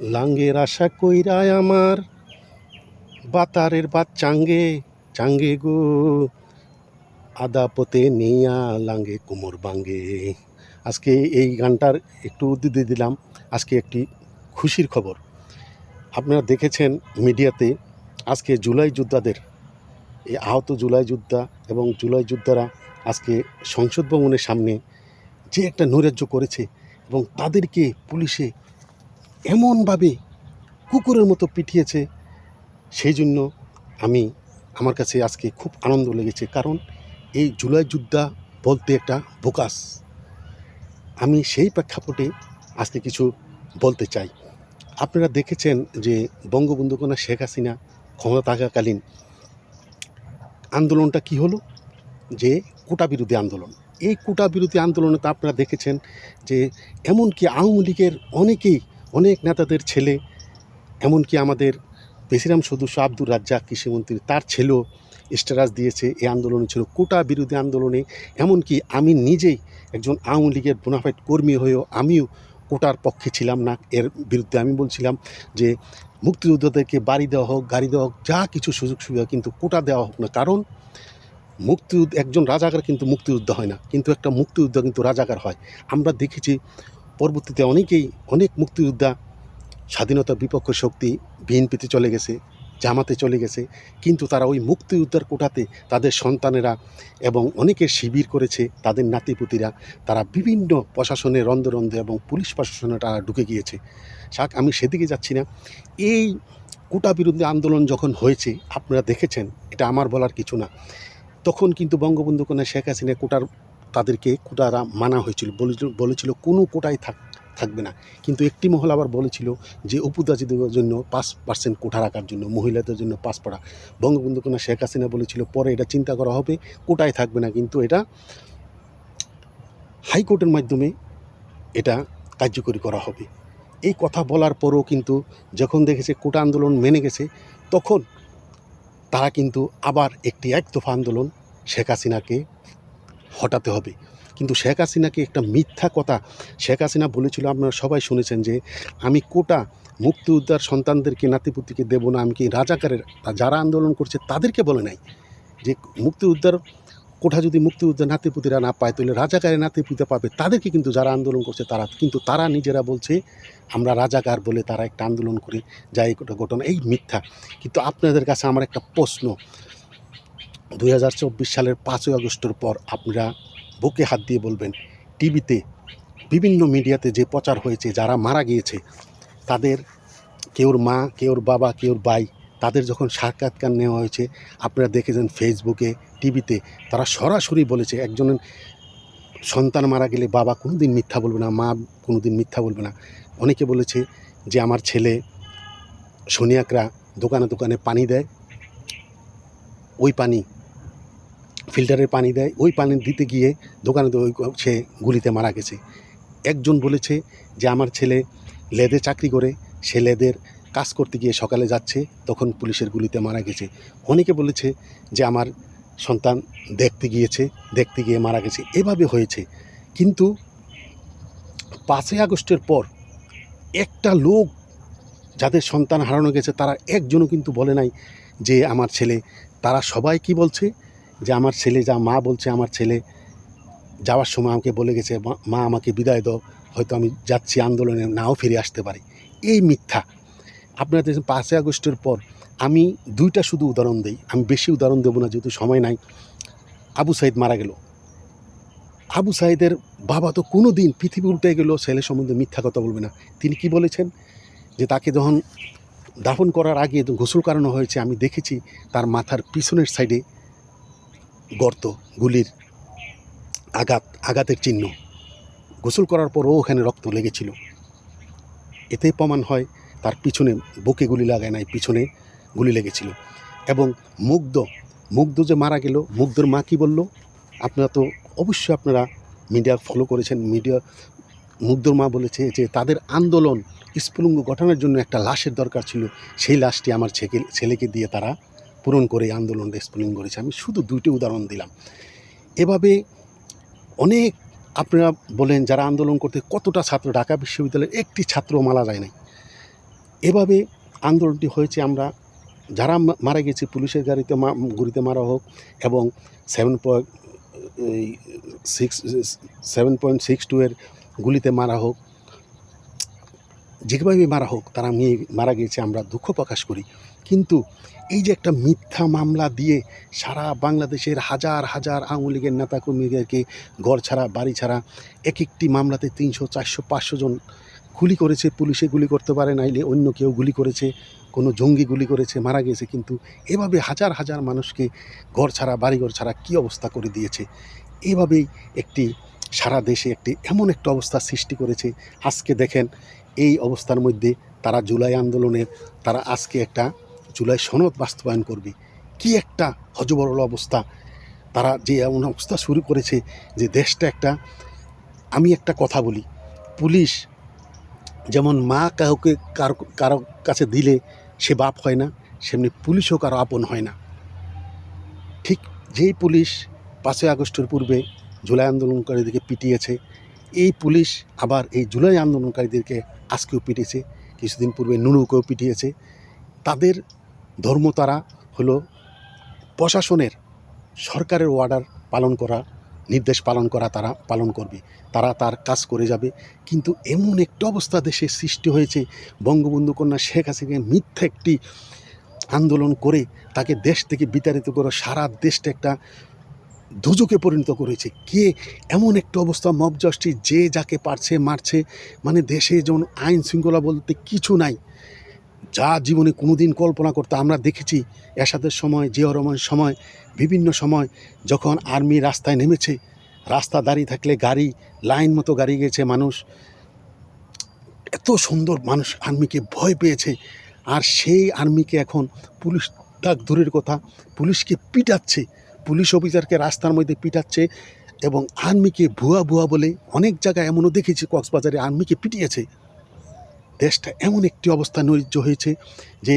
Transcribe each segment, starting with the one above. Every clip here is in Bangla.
লাঙ্গের আশা কইরায় আমার। বাতারের বাত চাঙ্গে চাঙ্গে গো। আদা পতে নিয়া লাঙ্গে কোমর বাঙ্গে। আজকে এই গানটার একটু উদ্ধৃতি দিলাম। আজকে একটি খুশির খবর। আপনারা দেখেছেন মিডিয়াতে, আজকে জুলাই যোদ্ধাদের, এই আহত জুলাই যোদ্ধা এবং জুলাই যোদ্ধারা আজকে সংসদ ভবনের সামনে যে একটা নৈরাজ্য করেছে এবং তাদেরকে পুলিশে এমনভাবে কুকুরের মতো পিটিয়েছে। সেই জন্য আমি আমার কাছে আজকে খুব আনন্দ লেগেছে। কারণ এই জুলাই যোদ্ধা বলতে একটা বোকাস। আমি সেই প্রেক্ষাপটে আজকে কিছু বলতে চাই। আপনারা দেখেছেন যে বঙ্গবন্ধু কন্যা শেখ হাসিনা ক্ষমতা থাকাকালীন আন্দোলনটা কি হলো? যে কোটা বিরোধী আন্দোলন। এই কোটা বিরোধী আন্দোলনে তো আপনারা দেখেছেন যে এমনকি আওয়ামী লীগের অনেকেই অনেক নেতাদের ছেলে, এমনকি আমাদের পেসিরাম সদস্য আব্দুর রাজ্জাক কৃষিমন্ত্রী, তার ছেলেও স্ট্যাটাস দিয়েছে এই আন্দোলনে ছিল। কোটা বিরোধী আন্দোলনে, এমনকি আমি নিজেই একজন আওয়ামী লীগের বোনাফাইড কর্মী হয়েও আমিও কোটার পক্ষে ছিলাম না। এর বিরুদ্ধে আমি বলছিলাম যে, মুক্তিযোদ্ধাদেরকে বাড়ি দেওয়া হোক, গাড়ি দেওয়া হোক, যা কিছু সুযোগ সুবিধা, কিন্তু কোটা দেওয়া হোক না। কারণ মুক্তিযুদ্ধ, একজন রাজাকার কিন্তু মুক্তিযুদ্ধ হয় না। কিন্তু একটা মুক্তিযুদ্ধ কিন্তু রাজাকার হয়। আমরা দেখেছি পরবর্তীতে অনেকেই অনেক মুক্তিযোদ্ধা স্বাধীনতার বিপক্ষ শক্তি, বিএনপিতে চলে গেছে, জামাতে চলে গেছে, কিন্তু তারা ওই মুক্তিযুদ্ধের কোটাতে তাদের সন্তানেরা এবং অনেকের শিবির করেছে তাদের নাতিপুতিরা, তারা বিভিন্ন প্রশাসনের রন্ধে রন্ধে এবং পুলিশ প্রশাসনে তারা ঢুকে গিয়েছে। শাক, আমি সেদিকে যাচ্ছি না। এই কোটা বিরুদ্ধে আন্দোলন যখন হয়েছে, আপনারা দেখেছেন, এটা আমার বলার কিছু না। তখন কিন্তু বঙ্গবন্ধু কন্যা শেখ হাসিনা কোটার তাদেরকে কোটারা মানা হয়েছিল। বলেছিল কোনো কোটাই থাক, থাকবে না। কিন্তু একটি মহল আবার বলেছিল যে উপজাতিদের জন্য পাঁচ পার্সেন্ট কোঠা রাখার জন্য, মহিলাদের জন্য পাঁচ পড়া। বঙ্গবন্ধু কন্যা শেখ হাসিনা বলেছিল, পরে এটা চিন্তা করা হবে কোটায় থাকবে না। কিন্তু এটা হাইকোর্টের মাধ্যমে এটা কার্যকরী করা হবে। এই কথা বলার পরও কিন্তু যখন দেখেছে কোটা আন্দোলন মেনে গেছে, তখন তারা কিন্তু আবার একটি এক দফা আন্দোলন শেখ হাসিনাকে হটাতে হবে। কিন্তু শেখ হাসিনাকে একটা মিথ্যা কথা, শেখ হাসিনা বলেছিল, আপনারা সবাই শুনেছেন যে, আমি কোটা মুক্তিযোদ্ধার সন্তানদেরকে নাতিপুতিকে দেবো না, আমি কি রাজাকারের যারা আন্দোলন করছে তাদেরকে বলে নাই যে, মুক্তিযোদ্ধার কোঠা যদি মুক্তিযোদ্ধার নাতিপুতিরা না পায়, তাহলে রাজাকারের নাতিপুতিরা পাবে। তাদেরকে কিন্তু যারা আন্দোলন করছে তারা, কিন্তু তারা নিজেরা বলছে, আমরা রাজাকার বলে তারা একটা আন্দোলন করে যাই একটা ঘটনা। এই মিথ্যা। কিন্তু আপনাদের কাছে আমার একটা প্রশ্ন দু হাজার চব্বিশ সালের পাঁচই আগস্টের পর আপনারা বুকে হাত দিয়ে বলবেন, টিভিতে বিভিন্ন মিডিয়াতে যে প্রচার হয়েছে, যারা মারা গিয়েছে, তাদের কেউর মা, কেউর বাবা, কেউর ভাই, তাদের যখন সাক্ষাৎকার নেওয়া হয়েছে, আপনারা দেখেছেন ফেসবুকে, টিভিতে, তারা সরাসরি বলেছে, একজনের সন্তান মারা গেলে বাবা কোনো দিন মিথ্যা বলবে না, মা কোনো দিন মিথ্যা বলবে না। অনেকে বলেছে যে আমার ছেলে সোনিয়াকরা দোকানে দোকানে পানি দেয়, ওই পানি ফিল্টারের পানি দেয়, ওই পানি দিতে গিয়ে দোকানে ওই সে গুলিতে মারা গেছে। একজন বলেছে যে আমার ছেলে লেদে চাকরি করে, সে লেদের কাজ করতে গিয়ে সকালে যাচ্ছে, তখন পুলিশের গুলিতে মারা গেছে। অনেকে বলেছে যে আমার সন্তান দেখতে গিয়েছে, দেখতে গিয়ে মারা গেছে। এভাবে হয়েছে। কিন্তু পাঁচই আগস্টের পর একটা লোক যাদের সন্তান হারানো গেছে, তারা একজনও কিন্তু বলে নাই যে আমার ছেলে, তারা সবাই কি বলছে? যে আমার ছেলে, যা মা বলছে আমার ছেলে, যাওয়ার সময় আমাকে বলে গেছে, "মা- আমাকে বিদায় দাও, হয়তো আমি যাচ্ছি আন্দোলনে, নাও ফিরে আসতে পারি। এই মিথ্যা। আপনারা দেখছেন পাঁচই আগস্টের পর আমি দুইটা শুধু উদাহরণ দিই। আমি বেশি উদাহরণ দেবো না, যেহেতু সময় নাই। আবু সাইদ মারা গেল। আবু সাইদের বাবা তো কোনো দিন পৃথিবী উল্টে গেল, ছেলে সম্বন্ধে মিথ্যা কথা বলবে না। তিনি কি বলেছেন? যে তাকে যখন দাফন করার আগে গোসল করানো হয়েছে, আমি দেখেছি তার মাথার পিছনের সাইডে গর্ত, গুলির আঘাত, আঘাতের চিহ্ন। গোসল করার পরও ওখানে রক্ত লেগেছিল। এতেই প্রমাণ হয় তার পিছনে বুকে গুলি লাগায় নাই, পিছনে গুলি লেগেছিল। এবং মুগ্ধ মুগ্ধ যে মারা গেল, মুগ্ধর মা কী বলল? আপনারা তো অবশ্যই আপনারা মিডিয়া ফলো করেছেন। মিডিয়া, মুগ্ধর মা বলেছে যে তাদের আন্দোলন, স্ফুলঙ্গ গঠনের জন্য একটা লাশের দরকার ছিল। সেই লাশটি আমার ছেলেকে দিয়ে তারা পূরণ করে আন্দোলনটা স্ফুলিঙ্গ করেছে। আমি শুধু দুইটি উদাহরণ দিলাম। এভাবে অনেক আপনারা বলেন যারা আন্দোলন করতে কতটা ছাত্র, ঢাকা বিশ্ববিদ্যালয়ের একটি ছাত্র মারা যায় নাই। এভাবে আন্দোলনটি হয়েছে আমরা, যারা মারা গেছে, পুলিশের গাড়িতে গুলিতে মারা হোক এবং seven point six seven point six two এর গুলিতে মারা হোক যেভাবে মারা হোক, তারা মেয়ে মারা গিয়েছে, আমরা দুঃখ প্রকাশ করি। কিন্তু এই যে একটা মিথ্যা মামলা দিয়ে সারা বাংলাদেশের হাজার হাজার আওয়ামী লীগের নেতাকর্মীদেরকে ঘর ছাড়া, বাড়ি ছাড়া এক একটি মামলাতে তিনশো, চারশো, পাঁচশো জন গুলি করেছে, পুলিশে গুলি করতে পারে, নাইলে অন্য কেউ গুলি করেছে, কোনো জঙ্গি গুলি করেছে, মারা গেছে কিন্তু এভাবে হাজার হাজার মানুষকে ঘর ছাড়া, বাড়িঘর ছাড়া কী অবস্থা করে দিয়েছে? এভাবেই একটি সারা দেশে একটি এমন একটা অবস্থা সৃষ্টি করেছে। আজকে দেখেন এই অবস্থার মধ্যে তারা জুলাই আন্দোলনের, তারা আজকে একটা জুলাই সনদ বাস্তবায়ন করবে। কি একটা হজবরল অবস্থা। তারা যে এমন অবস্থা শুরু করেছে যে দেশটা একটা, আমি একটা কথা বলি, পুলিশ যেমন মা কাউকে কারও কারও কাছে দিলে সে বাপ হয় না, সেমনি পুলিশও কারও আপন হয় না। ঠিক যেই পুলিশ পাঁচই আগস্টের পূর্বে জুলাই আন্দোলনকারীদেরকে পিটিয়েছে এই পুলিশ আবার এই জুলাই আন্দোলনকারীদেরকে আজকেও পিটিয়েছে, কিছুদিন পূর্বে নুনুকেও পিটিয়েছে। তাদের ধর্ম তারা হলো প্রশাসনের সরকারের অর্ডার পালন করা, নির্দেশ পালন করা তারা পালন করবে। তারা তার কাজ করে যাবে। কিন্তু এমন একটা অবস্থা দেশে সৃষ্টি হয়েছে, বঙ্গবন্ধু কন্যা শেখ হাসিনা মিথ্যা একটি আন্দোলন করে তাকে দেশ থেকে বিতাড়িত করে সারা দেশটা একটা দুজকে পরিণত করেছে। কে এমন একটা অবস্থা, মব জাস্টিস যে যাকে পারছে, মারছে মানে দেশে যেমন আইন শৃঙ্খলা বলতে কিছু নাই। যা জীবনে কোনোদিন কল্পনা করতে আমরা দেখেছি, এরশাদের সময়, জিয়া রহমানের সময়, বিভিন্ন সময়, যখন আর্মি রাস্তায় নেমেছে, রাস্তা দাঁড়িয়ে থাকলে গাড়ি, লাইন মতো গাড়ি গেছে মানুষ। এত সুন্দর মানুষ আর্মিকে ভয় পেয়েছে। আর সেই আর্মিকে এখন পুলিশ ডাক দূরের কথা, পুলিশকে পিটাচ্ছে। পুলিশ অফিসারকে রাস্তার মধ্যে পিটাচ্ছে এবং আর্মিকে ভুয়া ভুয়া বলে অনেক জায়গায় এমনও দেখেছি, কক্সবাজারে আর্মিকে পিটিয়েছে। দেশটা এমন একটি অবস্থা নৈর্য হয়েছে যে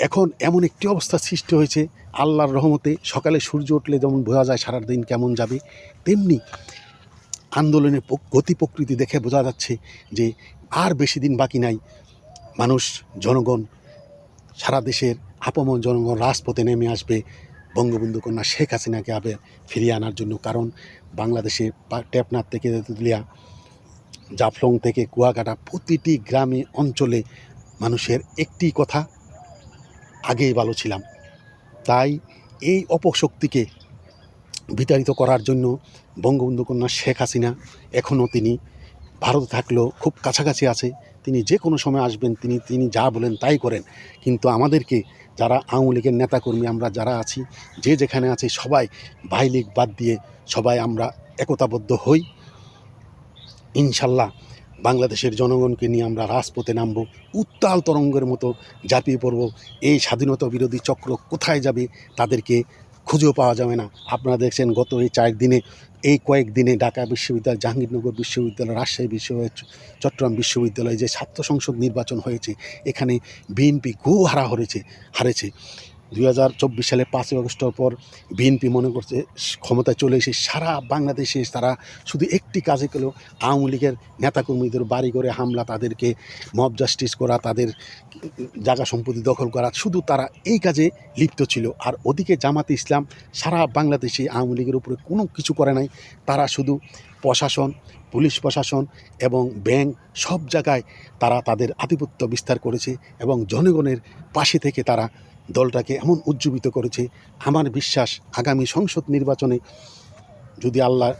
এখন এমন একটি অবস্থা সৃষ্টি হয়েছে, আল্লাহর রহমতে সকালে সূর্য উঠলে যেমন বোঝা যায় সারা দিন কেমন যাবে, তেমনি আন্দোলনের গতি প্রকৃতি দেখে বোঝা যাচ্ছে যে আর বেশি দিন বাকি নাই। মানুষ, জনগণ, সারা দেশের আপমন জনগণ রাজপথে নেমে আসবে। বঙ্গবন্ধু কন্যা শেখ হাসিনাকে আবার ফিরিয়ে আনার জন্য। কারণ বাংলাদেশে টেপনাথ থেকে তেঁতুলিয়া, জাফলং থেকে কুয়াকাটা প্রতিটি গ্রামে, অঞ্চলে মানুষের একটি কথা, আগেই ভালো ছিলাম। তাই এই অপশক্তিকে বিতাড়িত করার জন্য বঙ্গবন্ধু কন্যা শেখ হাসিনা এখনও তিনি ভারতে থাকলেও খুব কাছাকাছি আছে। তিনি যে কোনো সময় আসবেন, তিনি তিনি যা বলেন তাই করেন। কিন্তু আমাদেরকে যারা আওয়ামী লীগের নেতাকর্মী, আমরা যারা আছি, যে যেখানে আছে, সবাই ভাই লীগ বাদ দিয়ে সবাই আমরা একতাবদ্ধ হই। ইনশাল্লাহ বাংলাদেশের জনগণকে নিয়ে আমরা রাজপথে নামব, উত্তাল তরঙ্গের মতো ঝাঁপিয়ে পড়ব। এই স্বাধীনতা বিরোধী চক্র কোথায় যাবে, তাদেরকে খুঁজেও পাওয়া যাবে না। আপনারা দেখছেন গত এই চার দিনে, এই কয়েক দিনে ঢাকা বিশ্ববিদ্যালয়, জাহাঙ্গীরনগর বিশ্ববিদ্যালয়, রাজশাহী বিশ্ববিদ্যালয়, চট্টগ্রাম বিশ্ববিদ্যালয়ে যে ছাত্র সংসদ নির্বাচন হয়েছে, এখানে বিএনপি গু হারা হরেছে, হারেছে। দুই হাজার চব্বিশ সালে পাঁচই আগস্টের পর বিএনপি মনে করছে ক্ষমতায় চলে এসে সারা বাংলাদেশে তারা শুধু একটি কাজে গেলেও আওয়ামী লীগের নেতাকর্মীদের বাড়ি করে হামলা, তাদেরকে মব জাস্টিস করা, তাদের জায়গা সম্পত্তি দখল করা, শুধু তারা এই কাজে লিপ্ত ছিল। আর ওদিকে জামাতে ইসলাম সারা বাংলাদেশে আওয়ামী লীগের উপরে কোনো কিছু করে নাই। তারা শুধু প্রশাসন, পুলিশ প্রশাসন এবং ব্যাংক সব জায়গায় তারা তাদের আধিপত্য বিস্তার করেছে এবং জনগণের পাশে থেকে তারা দলটাকে এমন উজ্জীবিত করেছে, আমার বিশ্বাস আগামী সংসদ নির্বাচনে যদি আল্লাহ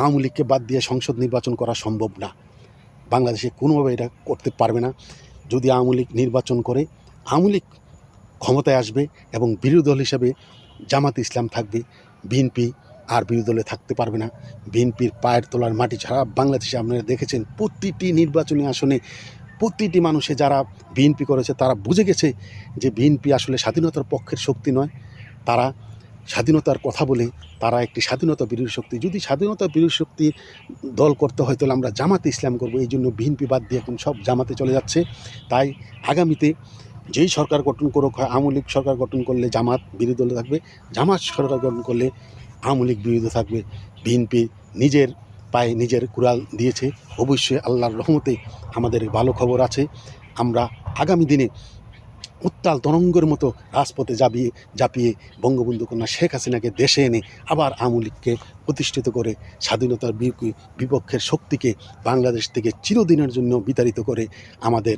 আওয়ামী লীগকে বাদ দিয়ে সংসদ নির্বাচন করা সম্ভব না, বাংলাদেশে কোনোভাবে এটা করতে পারবে না। যদি আওয়ামী লীগ নির্বাচন করে, আওয়ামী লীগ ক্ষমতায় আসবে এবং বিরোধী দল হিসাবে জামাত ইসলাম থাকবে, বিএনপি আর বিরোধী দলে থাকতে পারবে না। বিএনপির পায়ের তোলার মাটি ছাড়া বাংলাদেশে আপনারা দেখেছেন প্রতিটি নির্বাচনী আসনে প্রতিটি মানুষে যারা বিএনপি করেছে, তারা বুঝে গেছে যে বিএনপি আসলে স্বাধীনতার পক্ষের শক্তি নয়। তারা স্বাধীনতার কথা বলে, তারা একটি স্বাধীনতা বিরোধী শক্তি। যদি স্বাধীনতা বিরোধী শক্তি দল করতে হয়, তাহলে আমরা জামাতে ইসলাম করব। এই জন্য বিএনপি বাদ দিয়ে এখন সব জামাতে চলে যাচ্ছে। তাই আগামীতে যেই সরকার গঠন করুক, আওয়ামী লীগ সরকার গঠন করলে জামাত বিরোধী দলে থাকবে, জামাত সরকার গঠন করলে আওয়ামী লীগ বিরোধী থাকবে। বিএনপি নিজের পায়ে নিজের কুড়াল দিয়েছে। অবশ্যই আল্লাহর রহমতে আমাদের ভালো খবর আছে। আমরা আগামী দিনে উত্তাল তরঙ্গের মতো রাজপথে যাবিয়ে জাপিয়ে বঙ্গবন্ধু কন্যা শেখ হাসিনাকে দেশে এনে আবার আওয়ামী লীগকে প্রতিষ্ঠিত করে, স্বাধীনতার বিপক্ষের শক্তিকে বাংলাদেশ থেকে চিরদিনের জন্য বিতাড়িত করে আমাদের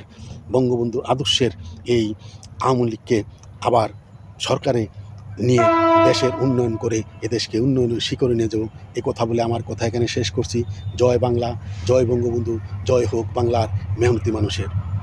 বঙ্গবন্ধুর আদর্শের এই আওয়ামী লীগকে আবার সরকারে নিয়ে দেশের উন্নয়ন করে এদেশকে উন্নয়নের শিকরে নিয়ে যাব। এ কথা বলে আমার কথা এখানে শেষ করছি। জয় বাংলা, জয় বঙ্গবন্ধু, জয় হোক বাংলার মেহনতি মানুষের।